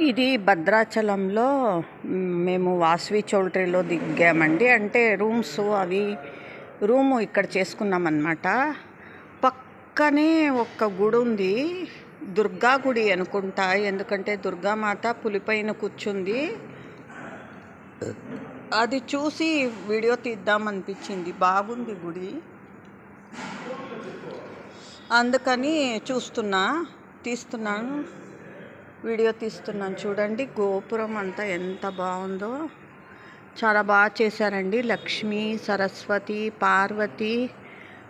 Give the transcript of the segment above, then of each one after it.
ఇది భద్రాచలంలో మేము వాసవి చౌల్ట్రీలో దిగామండి. అంటే రూమ్స్ అవి రూము ఇక్కడ చేసుకున్నామన్నమాట. పక్కనే ఒక గుడి ఉంది. దుర్గా గుడి అనుకుంటా. ఎందుకంటే దుర్గామాత పులిపైన కూర్చుంది. అది చూసి వీడియో తీద్దామనిపించింది. బాగుంది గుడి. అందుకని చూస్తున్నా తీస్తున్నాను. వీడియో తీస్తున్నాను చూడండి. గోపురం అంతా ఎంత బాగుందో. చాలా బాగా చేశారండి. లక్ష్మి సరస్వతి పార్వతి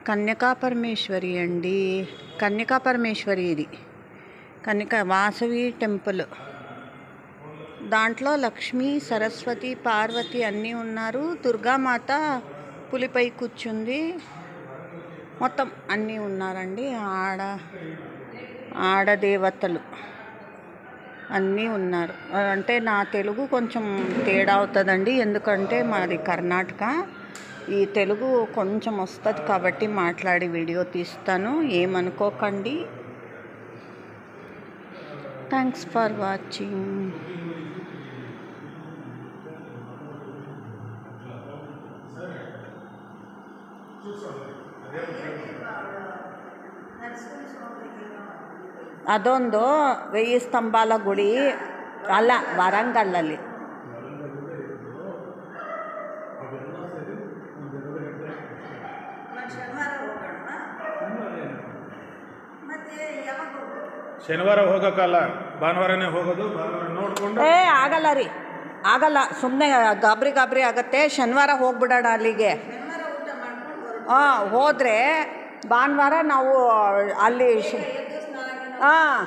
కన్యకా పరమేశ్వరి అండి. కన్యకా పరమేశ్వరి ఇది. కన్యక వాసవి టెంపుల్. దాంట్లో లక్ష్మి సరస్వతి పార్వతి అన్నీ ఉన్నారు. దుర్గామాత పులిపై కూర్చుంది. మొత్తం అన్నీ ఉన్నారండి. ఆడ ఆడదేవతలు అన్నీ ఉన్నారు. అంటే నా తెలుగు కొంచెం తేడా అవుతుందండి. ఎందుకంటే మాది కర్ణాటక. ఈ తెలుగు కొంచెం వస్తుంది కాబట్టి మాట్లాడి వీడియో తీస్తాను. ఏమనుకోకండి. థ్యాంక్స్ ఫర్ వాచింగ్ ಅದೊಂದು ವೆಯ್ಯ ಸ್ತಂಭಾಲ ಗುಡಿ ಅಲ್ಲ ವರಂಗಲ್ಲಲ್ಲಿ ಶನಿವಾರ ಹೋಗೋಕ್ಕಲ್ಲ ಭಾನುವಾರನೇ ಹೋಗೋದು ನೋಡಿಕೊಂಡು. ಏ ಆಗಲ್ಲ ರೀ. ಆಗಲ್ಲ ಸುಮ್ಮನೆ ಗಾಬರಿ ಗಾಬರಿ ಆಗತ್ತೆ ಶನಿವಾರ ಹೋಗ್ಬಿಡೋಣ ಅಲ್ಲಿಗೆ. ಹಾಂ ಹೋದರೆ ಭಾನುವಾರ ನಾವು ಅಲ್ಲಿ ಹಾಂ.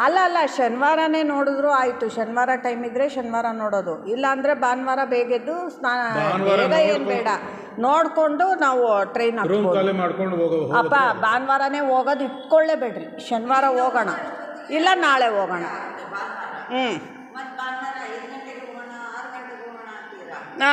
ಅಲ್ಲ ಅಲ್ಲ ಶನಿವಾರನೇ ನೋಡಿದ್ರು ಆಯಿತು. ಶನಿವಾರ ಟೈಮ್ ಇದ್ದರೆ ಶನಿವಾರ ನೋಡೋದು. ಇಲ್ಲಾಂದರೆ ಭಾನುವಾರ ಬೇಗೆದ್ದು ಸ್ನಾನ ಬೇಗ ಏನು ಬೇಡ. ನೋಡಿಕೊಂಡು ನಾವು ಟ್ರೈನ್ ಮಾಡ್ಕೊಂಡು ಅಪ್ಪ ಭಾನುವಾರನೇ ಹೋಗೋದು ಇಟ್ಕೊಳ್ಳೇಬೇಡ್ರಿ. ಶನಿವಾರ ಹೋಗೋಣ. ಇಲ್ಲ ನಾಳೆ ಹೋಗೋಣ. ಹ್ಞೂ